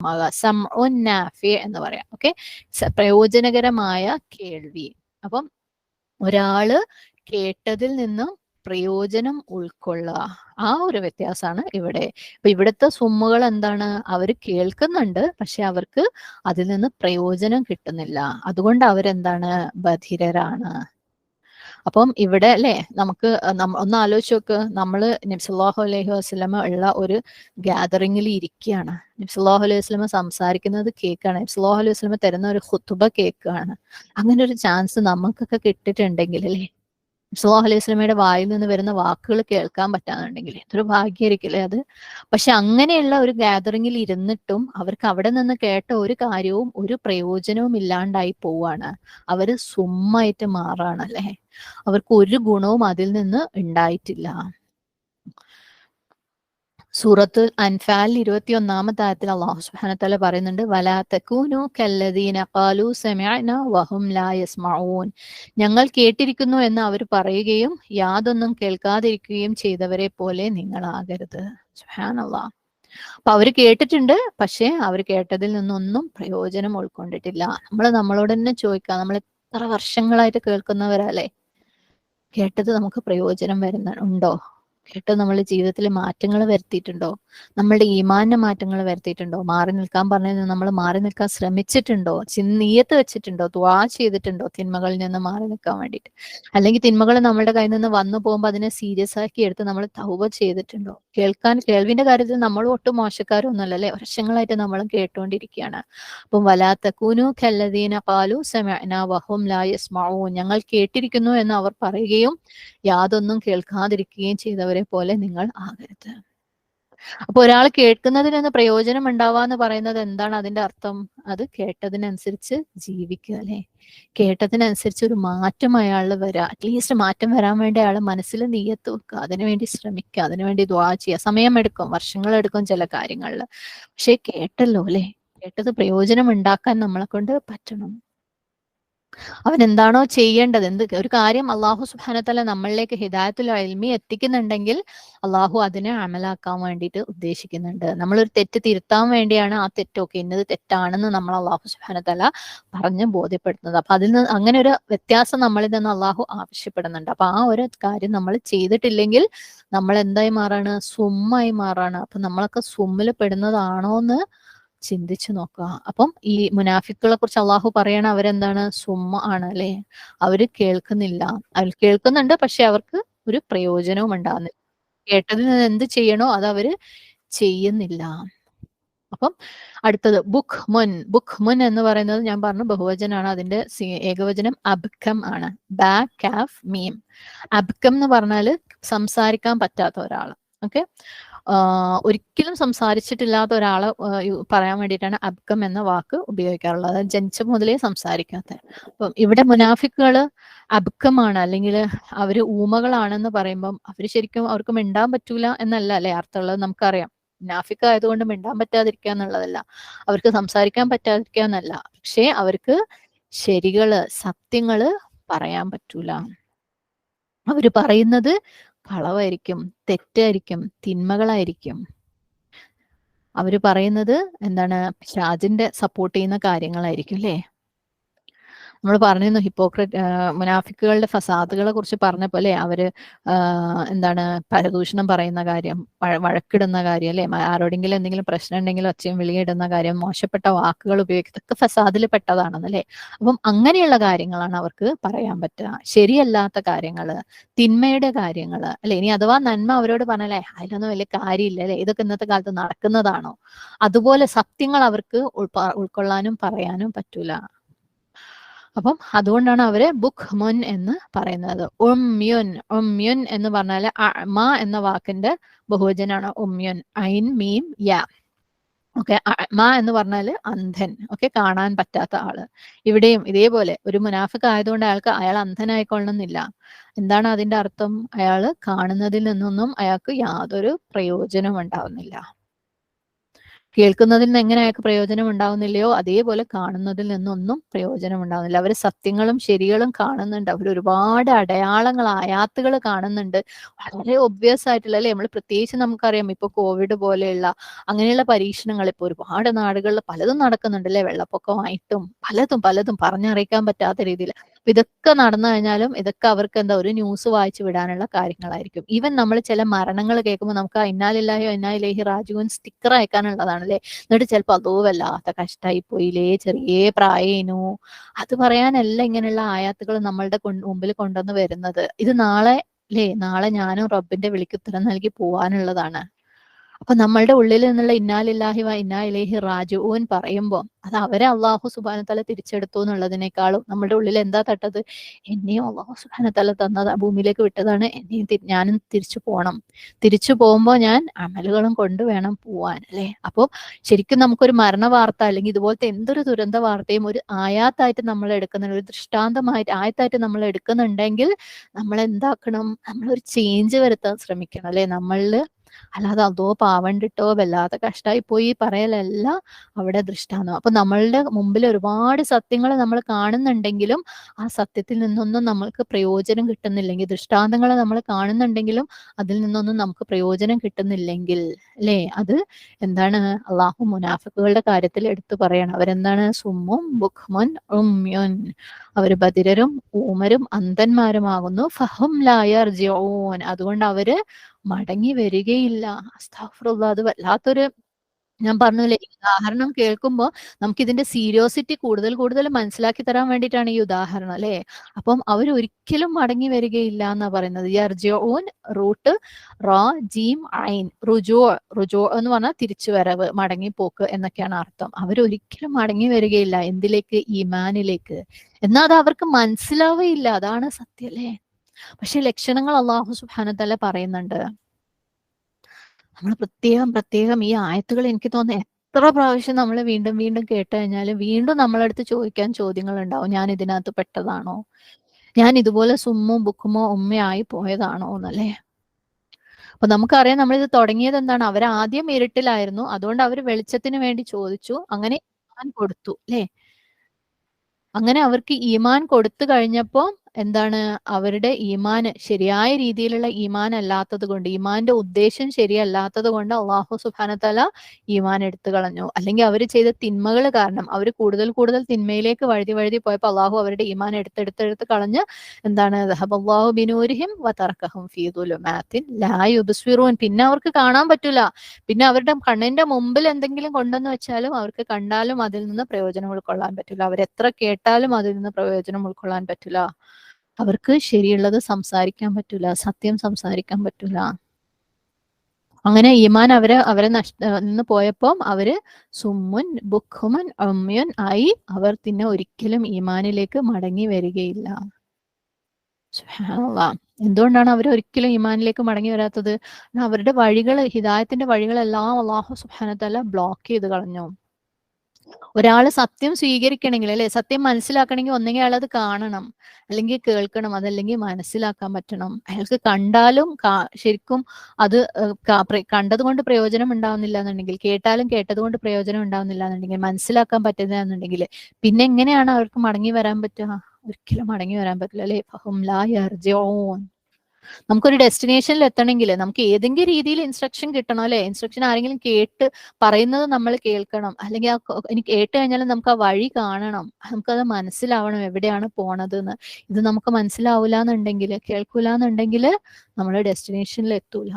ആകുക സം നാഫി എന്ന് പറയാം. ഓക്കെ പ്രയോജനകരമായ കേൾവി. അപ്പം ഒരാൾ കേട്ടതിൽ നിന്നും പ്രയോജനം ഉൾക്കൊള്ളുക ആ ഒരു വ്യത്യാസമാണ് ഇവിടെ. അപ്പൊ ഇവിടുത്തെ സുമ്മുകൾ എന്താണ്? അവർ കേൾക്കുന്നുണ്ട് പക്ഷെ അവർക്ക് അതിൽ നിന്ന് പ്രയോജനം കിട്ടുന്നില്ല. അതുകൊണ്ട് അവരെന്താണ്? ബധിരരാണ്. അപ്പം ഇവിടെ അല്ലെ നമുക്ക് ഒന്ന് ആലോചിച്ച് നോക്ക്. നമ്മൾ നബ്സല്ലാഹു അലൈഹി വസ്ലമ ഉള്ള ഒരു ഗ്യാതറിങ്ങിൽ ഇരിക്കുകയാണ് നബ്സല്ലാഹു അലൈഹി വസ്ലമ സംസാരിക്കുന്നത് കേൾക്കുകയാണ്. നബ്സല്ലാഹു അലൈഹി വസ്ലമ തരുന്ന ഒരു ഹുത്തുബ കേൾക്കുകയാണ്. അങ്ങനെ ഒരു ചാൻസ് നമുക്കൊക്കെ കിട്ടിയിട്ടുണ്ടെങ്കിൽ അല്ലേ? സുഹാ അലൈഹി സ്വലമയുടെ വായിൽ നിന്ന് വരുന്ന വാക്കുകൾ കേൾക്കാൻ പറ്റാന്നുണ്ടെങ്കിൽ എന്തൊരു ഭാഗ്യമായിരിക്കില്ലേ അത്? പക്ഷെ അങ്ങനെയുള്ള ഒരു ഗാദറിങ്ങിൽ ഇരുന്നിട്ടും അവർക്ക് അവിടെ നിന്ന് കേട്ട ഒരു കാര്യവും ഒരു പ്രയോജനവും ഇല്ലാണ്ടായി പോവാണ്. അവർ സുമ്മായിട്ട് മാറാണ് അല്ലെ? അവർക്ക് ഒരു ഗുണവും അതിൽ നിന്ന് ഉണ്ടായിട്ടില്ല. സൂറത്ത് അൻഫാൽ ഇരുപത്തി ഒന്നാമത്തെ ആയത്തിൽ അള്ളാഹു സുബാനത്തല പറയുന്നുണ്ട് വലാ തകൂനു കല്ലദീന കാലു സമിഅന വഹും ലാ യസ്മഊൻ. ഞങ്ങൾ കേട്ടിരിക്കുന്നു എന്ന് അവർ പറയുകയും യാതൊന്നും കേൾക്കാതിരിക്കുകയും ചെയ്തവരെ പോലെ നിങ്ങളാകരുത്. സുബ്ഹാനല്ലാഹ് അപ്പൊ അവർ കേട്ടിട്ടുണ്ട് പക്ഷേ അവർ കേട്ടതിൽ നിന്നൊന്നും പ്രയോജനം ഉൾക്കൊണ്ടിട്ടില്ല. നമ്മൾ നമ്മളോട് തന്നെ ചോദിക്കാം നമ്മൾ എത്ര വർഷങ്ങളായിട്ട് കേൾക്കുന്നവരല്ലേ? കേട്ടത് നമുക്ക് പ്രയോജനം വരുന്ന ഉണ്ടോ? കേട്ട് നമ്മൾ ജീവിതത്തിൽ മാറ്റങ്ങൾ വരുത്തിയിട്ടുണ്ടോ? നമ്മളുടെ ഈമാനിന് മാറ്റങ്ങൾ വരുത്തിയിട്ടുണ്ടോ? മാറി നിൽക്കാൻ പറഞ്ഞു നമ്മൾ മാറി നിൽക്കാൻ ശ്രമിച്ചിട്ടുണ്ടോ? നീയത്ത് വെച്ചിട്ടുണ്ടോ? ദ്വാ ചെയ്തിട്ടുണ്ടോ തിന്മകളിൽ നിന്ന് മാറി നിൽക്കാൻ വേണ്ടിയിട്ട്? അല്ലെങ്കിൽ തിന്മകൾ നമ്മുടെ കയ്യിൽ നിന്ന് വന്നു പോകുമ്പോൾ അതിനെ സീരിയസ് ആക്കി എടുത്ത് നമ്മൾ തൗബ ചെയ്തിട്ടുണ്ടോ? കേൾക്കാൻ കേൾവിന്റെ കാര്യത്തിൽ നമ്മൾ ഒട്ടും മോശക്കാരൊന്നുമല്ല അല്ലെ? വർഷങ്ങളായിട്ട് നമ്മൾ കേട്ടുകൊണ്ടിരിക്കുകയാണ് അപ്പം വലാത്ത കുനു ഖല്ലദീന കാലു സമന വഹും ലാ യസ്മഊൻ ഞങ്ങൾ കേട്ടിരിക്കുന്നു എന്ന് അവർ പറയുകയും യാതൊന്നും കേൾക്കാതിരിക്കുകയും ചെയ്തവരെ പോലെ നിങ്ങൾ ആകരുത്. അപ്പൊ ഒരാൾ കേൾക്കുന്നതിൽ നിന്ന് പ്രയോജനം ഉണ്ടാവാന്ന് പറയുന്നത് എന്താണ് അതിന്റെ അർത്ഥം? അത് കേട്ടതിനനുസരിച്ച് ജീവിക്കുക അല്ലെ? കേട്ടതിനനുസരിച്ച് ഒരു മാറ്റം അയാളിൽ വരാ. അറ്റ്ലീസ്റ്റ് മാറ്റം വരാൻ വേണ്ടി അയാൾ മനസ്സിൽ നീയത്ത് വെക്കുക. അതിനുവേണ്ടി ശ്രമിക്കുക. അതിനുവേണ്ടി ദ്വാ ചെയ്യുക. സമയമെടുക്കും വർഷങ്ങളെടുക്കും ചില കാര്യങ്ങളിൽ. പക്ഷെ കേട്ടല്ലോ അല്ലെ? കേട്ടത് പ്രയോജനം ഉണ്ടാക്കാൻ നമ്മളെ കൊണ്ട് പറ്റണം. അവൻ എന്താണോ ചെയ്യേണ്ടത്? എന്ത് ഒരു കാര്യം അള്ളാഹു സുബാനത്തല നമ്മളിലേക്ക് ഹിദായത്തുൽ അൽമി എത്തിക്കുന്നുണ്ടെങ്കിൽ അള്ളാഹു അതിനെ അമലാക്കാൻ വേണ്ടിയിട്ട് ഉദ്ദേശിക്കുന്നുണ്ട്. നമ്മളൊരു തെറ്റ് തിരുത്താൻ വേണ്ടിയാണ് ആ തെറ്റൊക്കെ ഇന്നത് തെറ്റാണെന്ന് നമ്മൾ അള്ളാഹു സുബാനത്തല പറഞ്ഞ് ബോധ്യപ്പെടുത്തുന്നത്. അപ്പൊ അതിൽ നിന്ന് അങ്ങനെ ഒരു വ്യത്യാസം നമ്മളിൽ നിന്ന് അള്ളാഹു ആവശ്യപ്പെടുന്നുണ്ട്. അപ്പൊ ആ ഒരു കാര്യം നമ്മൾ ചെയ്തിട്ടില്ലെങ്കിൽ നമ്മൾ എന്തായി മാറാണ്? സുമ്മായി മാറാണ്. അപ്പൊ നമ്മളൊക്കെ സുമ്മിൽ പെടുന്നതാണോ എന്ന് ചിന്തിച്ചു നോക്കുക. അപ്പം ഈ മുനാഫിക്കുകളെ കുറിച്ച് അള്ളാഹു പറയണ അവരെന്താണ്? സുമ ആണ് അല്ലെ? അവർ കേൾക്കുന്നില്ല. അവർ കേൾക്കുന്നുണ്ട് പക്ഷെ അവർക്ക് ഒരു പ്രയോജനവും ഉണ്ടാകുന്നില്ല കേട്ടതിൽ നിന്ന് എന്ത് ചെയ്യണോ അത് അവർ ചെയ്യുന്നില്ല. അപ്പം അടുത്തത് ബുക്ക് മുൻ. ബുക്ക് മുൻ എന്ന് പറയുന്നത് ഞാൻ പറഞ്ഞു ബഹുവചനാണ്. അതിന്റെ ഏകവചനം അബ്കം ആണ്. ബാക്ക് കാഫ് മീം. അബ്കം എന്ന് പറഞ്ഞാൽ സംസാരിക്കാൻ പറ്റാത്ത ഒരാൾ ഓക്കെ? ഒരിക്കലും സംസാരിച്ചിട്ടില്ലാത്ത ഒരാളെ പറയാൻ വേണ്ടിയിട്ടാണ് അബ്കം എന്ന വാക്ക് ഉപയോഗിക്കാറുള്ളത്. ജനിച്ച മുതലേ സംസാരിക്കാത്ത. അപ്പം ഇവിടെ മുനാഫിക്കുകൾ അബ്കമാണ് അല്ലെങ്കിൽ അവർ ഊമകളാണെന്ന് പറയുമ്പം അവർ ശരിക്കും അവർക്ക് മിണ്ടാൻ പറ്റൂല എന്നല്ല അല്ലെ അർത്ഥമുള്ളത്? നമുക്കറിയാം. മുനാഫിക്ക് ആയതുകൊണ്ട് മിണ്ടാൻ പറ്റാതിരിക്കുക എന്നുള്ളതല്ല. അവർക്ക് സംസാരിക്കാൻ പറ്റാതിരിക്കുക എന്നല്ല. പക്ഷേ അവർക്ക് ശരികൾ സത്യങ്ങൾ പറയാൻ പറ്റൂല. അവർ പറയുന്നത് കളവായിരിക്കും തെറ്റായിരിക്കും തിന്മകളായിരിക്കും. അവർ പറയുന്നത് എന്താണ്? ഷാജിന്റെ സപ്പോർട്ട് ചെയ്യുന്ന കാര്യങ്ങളായിരിക്കും അല്ലേ? നമ്മൾ പറഞ്ഞിരുന്നു ഹിപ്പോക്രറ്റ് മുനാഫിക്കുകളുടെ ഫസാദുകളെ കുറിച്ച് പറഞ്ഞ പോലെ അവർ എന്താണ് പരദൂഷണം പറയുന്ന കാര്യം വഴക്കിടുന്ന കാര്യം അല്ലെ? ആരോടെങ്കിലും എന്തെങ്കിലും പ്രശ്നം ഉണ്ടെങ്കിൽ ഒച്ചയും വിളിയിടുന്ന കാര്യം മോശപ്പെട്ട വാക്കുകൾ ഉപയോഗിക്കുന്നതൊക്കെ ഫസാദിൽ പെട്ടതാണെന്നല്ലേ അപ്പം അങ്ങനെയുള്ള കാര്യങ്ങളാണ് അവർക്ക് പറയാൻ പറ്റുക. ശരിയല്ലാത്ത കാര്യങ്ങൾ തിന്മയുടെ കാര്യങ്ങൾ അല്ലെ? ഇനി അഥവാ നന്മ അവരോട് പറഞ്ഞല്ലേ അതിലൊന്നും വലിയ കാര്യമില്ല അല്ലെ? ഇതൊക്കെ ഇന്നത്തെ കാലത്ത് നടക്കുന്നതാണോ? അതുപോലെ സത്യങ്ങൾ അവർക്ക് ഉൾക്കൊള്ളാനും പറയാനും പറ്റൂല. അപ്പം അതുകൊണ്ടാണ് അവർ ബുക്ക് മുൻ എന്ന് പറയുന്നത്. ഉമ്യുൻ ഉമ്യുൻ എന്ന് പറഞ്ഞാൽ മ എന്ന വാക്കിന്റെ ബഹുവചനാണ് ഉമ്യുൻ ഐൻ മീം യാ. ഓക്കെ മ എന്ന് പറഞ്ഞാൽ അന്ധൻ. ഓക്കെ കാണാൻ പറ്റാത്ത ആൾ. ഇവിടെയും ഇതേപോലെ ഒരു മുനാഫിക് ആയതുകൊണ്ട് അയാൾക്ക് അയാൾ അന്ധനായിക്കൊള്ളണമെന്നില്ല. എന്താണ് അതിന്റെ അർത്ഥം? അയാൾ കാണുന്നതിൽ നിന്നൊന്നും അയാൾക്ക് യാതൊരു പ്രയോജനം ഉണ്ടാവുന്നില്ല. കേൾക്കുന്നതിൽ നിന്ന് എങ്ങനെ അയാൾക്ക് പ്രയോജനം ഉണ്ടാവുന്നില്ലയോ അതേപോലെ കാണുന്നതിൽ നിന്നൊന്നും പ്രയോജനം ഉണ്ടാവുന്നില്ല. അവർ സത്യങ്ങളും ശരികളും കാണുന്നുണ്ട്. അവർ ഒരുപാട് അടയാളങ്ങൾ ആയാത്തുകൾ കാണുന്നുണ്ട്. വളരെ ഒബ്വിയസ് ആയിട്ടുള്ള അല്ലെ? നമ്മൾ പ്രത്യേകിച്ച് നമുക്കറിയാം ഇപ്പൊ കോവിഡ് പോലെയുള്ള അങ്ങനെയുള്ള പരീക്ഷണങ്ങൾ ഇപ്പൊ ഒരുപാട് നാടുകളിൽ പലതും നടക്കുന്നുണ്ട് അല്ലെ? വെള്ളപ്പൊക്കമായിട്ടും പലതും പലതും പറഞ്ഞറിയിക്കാൻ പറ്റാത്ത രീതിയിൽ. ഇതൊക്കെ നടന്നു കഴിഞ്ഞാലും ഇതൊക്കെ അവർക്ക് എന്താ ഒരു ന്യൂസ് വായിച്ചു വിടാനുള്ള കാര്യങ്ങളായിരിക്കും. ഈവൻ നമ്മൾ ചില മരണങ്ങൾ കേൾക്കുമ്പോൾ നമുക്ക് ഇന്നാലില്ലായോ ഇന്നാലിലേഹി രാജുവിൻ സ്റ്റിക്കർ അയക്കാനുള്ളതാണ്. അല്ലെ എന്നിട്ട് ചിലപ്പോൾ അതോ വല്ലാത്ത കഷ്ടമായി പോയില്ലേ ചെറിയ പ്രായേനു. അത് പറയാനല്ല ഇങ്ങനെയുള്ള ആയാത്തുകൾ നമ്മളുടെ മുമ്പിൽ കൊണ്ടുവന്ന് വരുന്നത്. ഇത് നാളെ അല്ലേ നാളെ ഞാനും റബ്ബിന്റെ വിളിക്ക് ഉത്തരം നൽകി പോവാനുള്ളതാണ്. അപ്പൊ നമ്മളുടെ ഉള്ളിൽ നിന്നുള്ള ഇന്നാലില്ലാഹി വ ഇന്നാ ഇലേഹി റാജുഊൻ പറയുമ്പോൾ അത് അവരെ അള്ളാഹു സുബാനത്തല തിരിച്ചെടുത്തു എന്നുള്ളതിനേക്കാളും നമ്മുടെ ഉള്ളിൽ എന്താ തട്ടത്? എന്നെയും അള്ളാഹു സുബാനത്തല തന്നത് ഭൂമിയിലേക്ക് വിട്ടതാണ്. എന്നെയും ഞാനും തിരിച്ചു പോകണം തിരിച്ചു പോകുമ്പോൾ ഞാൻ അമലുകളും കൊണ്ട് വേണം പോവാൻ അല്ലെ? അപ്പോൾ ശരിക്കും നമുക്കൊരു മരണ വാർത്ത അല്ലെങ്കിൽ ഇതുപോലത്തെ എന്തൊരു ദുരന്ത വാർത്തയും ഒരു ആയാത്തായിട്ട് നമ്മൾ എടുക്കുന്ന ഒരു ദൃഷ്ടാന്തമായിട്ട് ആയത്തായിട്ട് നമ്മൾ എടുക്കുന്നുണ്ടെങ്കിൽ നമ്മൾ എന്താക്കണം? നമ്മളൊരു ചേഞ്ച് വരുത്താൻ ശ്രമിക്കണം അല്ലെ? നമ്മളിൽ അല്ലാതെ അതോ പാവണ്ടിട്ടോ വല്ലാതെ കഷ്ടമായി പോയി പറയലല്ല അവിടെ ദൃഷ്ടാന്തം. അപ്പൊ നമ്മളുടെ മുമ്പിൽ ഒരുപാട് സത്യങ്ങൾ നമ്മൾ കാണുന്നുണ്ടെങ്കിലും ആ സത്യത്തിൽ നിന്നൊന്നും നമ്മൾക്ക് പ്രയോജനം കിട്ടുന്നില്ലെങ്കിൽ ദൃഷ്ടാന്തങ്ങൾ നമ്മൾ കാണുന്നുണ്ടെങ്കിലും അതിൽ നിന്നൊന്നും നമുക്ക് പ്രയോജനം കിട്ടുന്നില്ലെങ്കിൽ അല്ലേ? അത് എന്താണ് അള്ളാഹു മുനാഫിക്കുകളുടെ കാര്യത്തിൽ എടുത്തു പറയണം. അവരെന്താണ്? സുമ്മും ബുഖ്മുൻ ഉമ്യുൻ. അവർ ബദിരരും ഊമരും അന്ധന്മാരുമാകുന്നു. ഫഹും ലായർ ജോൻ അതുകൊണ്ട് അവർ മടങ്ങി വരികയില്ല. അസ്താഫുള്ള അത് വല്ലാത്തൊരു ഞാൻ പറഞ്ഞില്ലേ ഉദാഹരണം കേൾക്കുമ്പോൾ നമുക്ക് ഇതിന്റെ സീരിയോസിറ്റി കൂടുതൽ കൂടുതൽ മനസ്സിലാക്കി തരാൻ വേണ്ടിയിട്ടാണ് ഈ ഉദാഹരണം അല്ലെ? അപ്പം അവർ ഒരിക്കലും മടങ്ങി വരികയില്ല എന്നാ പറയുന്നത്. റൂട്ട് റോ ജീം ഐൻ റുജോ റുജോ എന്ന് പറഞ്ഞാൽ തിരിച്ചു വരവ് മടങ്ങിപ്പോക്ക് എന്നൊക്കെയാണ് അർത്ഥം. അവർ ഒരിക്കലും മടങ്ങി വരികയില്ല. എന്തിലേക്ക്? ഈമാനിലേക്ക്. എന്നാൽ അത് അവർക്ക് മനസ്സിലാവുകയില്ല. അതാണ് സത്യം അല്ലേ? പക്ഷെ ലക്ഷണങ്ങൾ അള്ളാഹു സുബാനത്തല്ല പറയുന്നുണ്ട്. നമ്മൾ പ്രത്യേകം പ്രത്യേകം ഈ ആയത്തുകൾ എനിക്ക് തോന്നുന്നു എത്ര പ്രാവശ്യം നമ്മൾ വീണ്ടും വീണ്ടും കേട്ട് കഴിഞ്ഞാലും വീണ്ടും നമ്മളടുത്ത് ചോദിക്കാൻ ചോദ്യങ്ങൾ ഉണ്ടാവും ഞാൻ ഇതിനകത്ത് പെട്ടതാണോ? ഞാൻ ഇതുപോലെ സുമ്മോ ബുക്കുമോ ഉമ്മയായി പോയതാണോ എന്നല്ലേ? അപ്പൊ നമുക്കറിയാം നമ്മളിത് തുടങ്ങിയത് എന്താണ്? അവർ ആദ്യം ഇരുട്ടിലായിരുന്നു. അതുകൊണ്ട് അവർ വെളിച്ചത്തിന് വേണ്ടി ചോദിച്ചു. അങ്ങനെ കൊടുത്തു അല്ലേ? അങ്ങനെ അവർക്ക് ഈമാൻ കൊടുത്തു കഴിഞ്ഞപ്പോൾ എന്താണ്? അവരുടെ ഈമാന് ശരിയായ രീതിയിലുള്ള ഈമാൻ അല്ലാത്തത് കൊണ്ട് ഈമാന്റെ ഉദ്ദേശം ശരിയല്ലാത്തത് കൊണ്ട് അള്ളാഹു സുബാനത്തല ഈമാൻ എടുത്തു കളഞ്ഞു. അല്ലെങ്കിൽ അവർ ചെയ്ത തിന്മകൾ കാരണം അവർ കൂടുതൽ കൂടുതൽ തിന്മയിലേക്ക് വഴുതി വഴുതി പോയപ്പോൾ അള്ളാഹു അവരുടെ ഈമാൻ എടുത്തെടുത്തെടുത്ത് കളഞ്ഞ് എന്താണ്? അള്ളാഹു ബിനൂരിഹിം ലായുബസ്വിറൂൻ പിന്നെ അവർക്ക് കാണാൻ പറ്റൂല. പിന്നെ അവരുടെ കണ്ണിന്റെ മുമ്പിൽ എന്തെങ്കിലും കൊണ്ടെന്ന് വെച്ചാലും അവർക്ക് കണ്ടാലും അതിൽ നിന്ന് പ്രയോജനം ഉൾക്കൊള്ളാൻ പറ്റില്ല എത്ര കേട്ടാലും അതിൽ നിന്ന് പ്രയോജനം ഉൾക്കൊള്ളാൻ പറ്റില്ല അവർക്ക് ശരിയുള്ളത് സംസാരിക്കാൻ പറ്റൂല സത്യം സംസാരിക്കാൻ പറ്റൂല. അങ്ങനെ ഈമാൻ അവരെ അവരെ നഷ്ട നിന്ന് പോയപ്പോൾ അവർ സുമ്മുൻ ബുഖുമൻ അമ്യുൻ ആയി അവർ പിന്നെ ഒരിക്കലും ഈമാനിലേക്ക് മടങ്ങി വരികയില്ല. എന്തുകൊണ്ടാണ് അവർ ഒരിക്കലും ഈമാനിലേക്ക് മടങ്ങി വരാത്തത്? അവരുടെ വഴികൾ ഹിദായത്തിന്റെ വഴികളെല്ലാം അള്ളാഹു സുഹാനത്തല്ല ബ്ലോക്ക് ചെയ്ത് കളഞ്ഞു. ഒരാൾ സത്യം സ്വീകരിക്കണമെങ്കിൽ അല്ലെ? സത്യം മനസ്സിലാക്കണമെങ്കിൽ ഒന്നെങ്കിൽ അയാൾ അത് കാണണം. അല്ലെങ്കിൽ കേൾക്കണം. അതല്ലെങ്കിൽ മനസ്സിലാക്കാൻ പറ്റണം. അയാൾക്ക് കണ്ടാലും ശരിക്കും അത് കണ്ടത് കൊണ്ട് പ്രയോജനം ഉണ്ടാവുന്നില്ല എന്നുണ്ടെങ്കിൽ കേട്ടാലും കേട്ടത് കൊണ്ട് പ്രയോജനം ഉണ്ടാവുന്നില്ല എന്നുണ്ടെങ്കിൽ മനസ്സിലാക്കാൻ പറ്റുന്നില്ല എന്നുണ്ടെങ്കിൽ പിന്നെ എങ്ങനെയാണ് അവർക്ക് മടങ്ങി വരാൻ പറ്റുക? ഒരിക്കലും മടങ്ങി വരാൻ പറ്റില്ല അല്ലെ? ഫഹും നമുക്കൊരു ഡെസ്റ്റിനേഷനിൽ എത്തണമെങ്കിൽ നമുക്ക് ഏതെങ്കിലും രീതിയിൽ ഇൻസ്ട്രക്ഷൻ കിട്ടണം അല്ലെ? ഇൻസ്ട്രക്ഷൻ ആരെങ്കിലും കേട്ട് പറയുന്നത് നമ്മൾ കേൾക്കണം. അല്ലെങ്കിൽ ആ എനിക്ക് കേട്ട് കഴിഞ്ഞാൽ നമുക്ക് ആ വഴി കാണണം. നമുക്കത് മനസ്സിലാവണം എവിടെയാണ് പോണത് എന്ന് ഇത് നമുക്ക് മനസ്സിലാവൂല എന്നുണ്ടെങ്കിൽ കേൾക്കൂല എന്നുണ്ടെങ്കിൽ നമ്മൾ ഡെസ്റ്റിനേഷനിൽ എത്തൂല.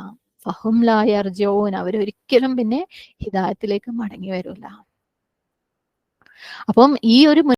ഫഹും ലായർജോൻ അവരൊരിക്കലും പിന്നെ ഹിതായത്തിലേക്ക് മടങ്ങി വരൂല. അപ്പം ഈ ഒരു